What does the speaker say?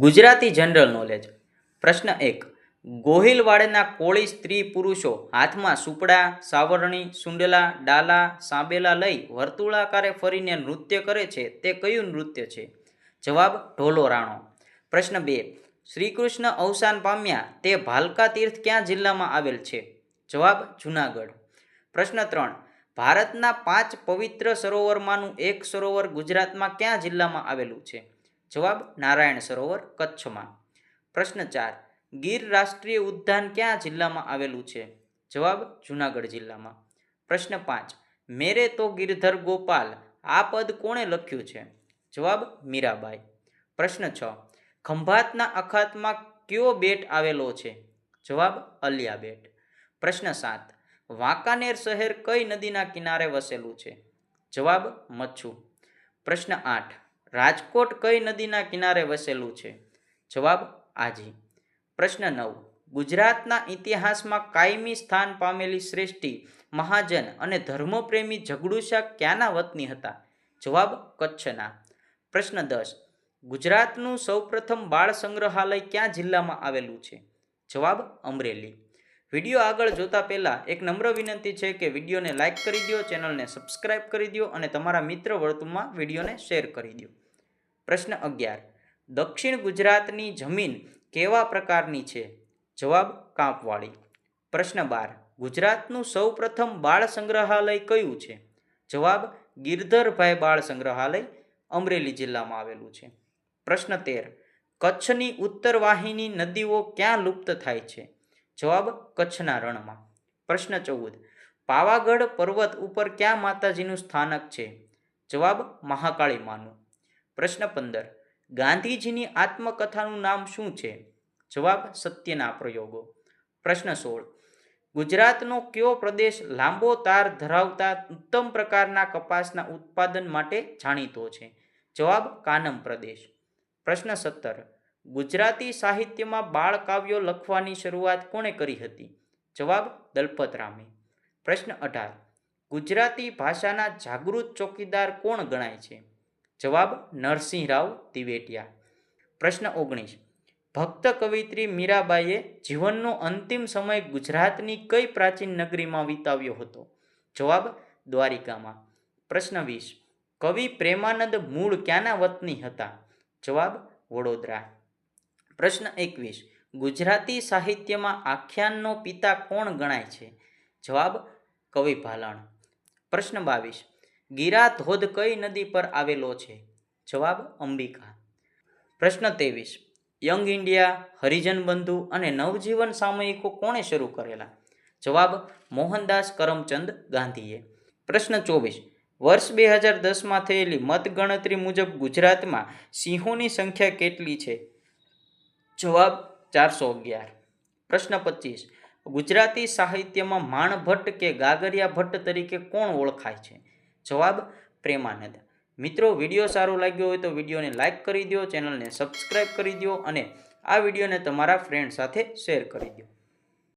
Gujarati general knowledge પ્રશ્ન એક, ગોહિલવાડના કોળી સ્ત્રી પુરુષો હાથમાં સુપડા, સાવરણી, સુંડલા, ડાલા, સાંબેલા લઈ વર્તુળાકારે ફરીને નૃત્ય કરે છે, તે કયું નૃત્ય છે? જવાબ, ઢોલો રાણો. પ્રશ્ન બે, શ્રીકૃષ્ણ અવસાન પામ્યા તે ભાલકા તીર્થ ક્યાં જિલ્લામાં આવેલ છે? જવાબ, જુનાગઢ. પ્રશ્ન ત્રણ, ભારતના પાંચ પવિત્ર સરોવરમાંનું એક સરોવર ગુજરાતમાં ક્યાં જિલ્લામાં આવેલું છે? જવાબ નારાયણ સરોવર, કચ્છમાં. પ્રશ્ન ચાર, ગીર રાષ્ટ્રીય ઉદ્યાન ક્યાં જિલ્લામાં આવેલું છે? જવાબ, જુનાગઢ જિલ્લામાં. પ્રશ્ન પાંચ, મેરે તો ગિરધર ગોપાલ, આ પદ કોણે લખ્યું છે? જવાબ, મીરાબાઈ. પ્રશ્ન છ, ખંભાતના અખાતમાં કયો બેટ આવેલો છે? જવાબ, અલિયા બેટ. પ્રશ્ન સાત, વાંકાનેર શહેર કઈ નદીના કિનારે વસેલું છે? જવાબ, મચ્છુ. પ્રશ્ન આઠ રાજકોટ કઈ નદીના કિનારે વસેલું છે? જવાબ આજી. પ્રશ્ન નવ. ગુજરાતના ઇતિહાસમાં કાયમી સ્થાન પામેલી શ્રેષ્ઠી, મહાજન અને ધર્મપ્રેમી ઝઘડુશા ક્યાંના વતની હતા? જવાબ કચ્છના. પ્રશ્ન દસ. ગુજરાતનું સૌપ્રથમ બાળ સંગ્રહાલય ક્યાં જિલ્લામાં આવેલું છે? જવાબ અમરેલી. વીડિયો આગળ જોતા પહેલાં એક નમ્ર વિનંતી છે કે વિડીયોને લાઇક કરી દો ચેનલને સબસ્ક્રાઇબ કરી દો અને તમારા મિત્ર વર્તુળમાં વિડીયોને શેર કરી દો પ્રશ્ન અગિયાર. દક્ષિણ ગુજરાતની જમીન કેવા પ્રકારની છે? જવાબ કાંપવાળી. પ્રશ્ન બાર. ગુજરાતનું સૌપ્રથમ બાળ સંગ્રહાલય કયું છે? જવાબ ગિરધરભાઈ બાળ સંગ્રહાલય, અમરેલી જિલ્લામાં આવેલું છે. પ્રશ્ન તેર. કચ્છની ઉત્તર વાહિની નદીઓ ક્યાં લુપ્ત થાય છે? જવાબ કચ્છના રણમાં. પ્રશ્ન ચૌદ. પાવાગઢ પર્વત ઉપર ક્યાં માતાજીનું સ્થાનક છે? જવાબ મહાકાળી માનું. પ્રશ્ન પંદર. ગાંધીજીની આત્મકથાનું નામ શું છે? જવાબ સત્યના પ્રયોગો. પ્રશ્ન સોળ. ગુજરાતનો કયો પ્રદેશ લાંબો તાર ધરાવતા ઉત્તમ પ્રકારના કપાસના ઉત્પાદન માટે જાણીતો છે? જવાબ કાનમ પ્રદેશ. પ્રશ્ન સત્તર. ગુજરાતી સાહિત્યમાં બાળ કાવ્યો લખવાની શરૂઆત કોણે કરી હતી? જવાબ દલપતરામે પ્રશ્ન અઢાર. ગુજરાતી ભાષાના જાગૃત ચોકીદાર કોણ ગણાય છે? જવાબ નરસિંહરાવ દિવેટિયા. પ્રશ્ન ઓગણીસ. ભક્ત કવિત્રી મીરાબાઈએ જીવનનો અંતિમ સમય ગુજરાતની કઈ પ્રાચીન નગરીમાં વિતાવ્યો હતો? જવાબ દ્વારિકામાં. પ્રશ્ન વીસ. કવિ પ્રેમાનંદ મૂળ ક્યાંના વતની હતા? જવાબ વડોદરા. પ્રશ્ન એકવીસ. ગુજરાતી સાહિત્યમાં આખ્યાનનો પિતા કોણ ગણાય છે? જવાબ કવિ ભાલણ. પ્રશ્ન બાવીસ. ગીરા ધોધ કઈ નદી પર આવેલો છે? જવાબ અંબિકા. પ્રશ્ન ત્રેવીસ. યંગ ઇન્ડિયા, હરિજન બંધુ અને નવજીવન સામયિકો કોણે શરૂ કરેલા? જવાબ મોહનદાસ કરમચંદ ગાંધીએ. પ્રશ્ન ચોવીસ. વર્ષ બે હજાર દસમાં થયેલી મતગણતરી મુજબ ગુજરાતમાં સિંહોની સંખ્યા કેટલી છે? જવાબ ચારસો અગિયાર. પ્રશ્ન પચીસ. ગુજરાતી સાહિત્યમાં માણભટ્ટ કે ગાગરિયા ભટ્ટ તરીકે કોણ ઓળખાય છે? જવાબ પ્રેમાનંદ. મિત્રો, વીડિયો સારો લાગ્યો હોય તો વિડીયોને લાઇક કરી દો ચેનલને સબસ્ક્રાઈબ કરી દો અને આ વિડીયોને તમારા ફ્રેન્ડ સાથે શેર કરી દો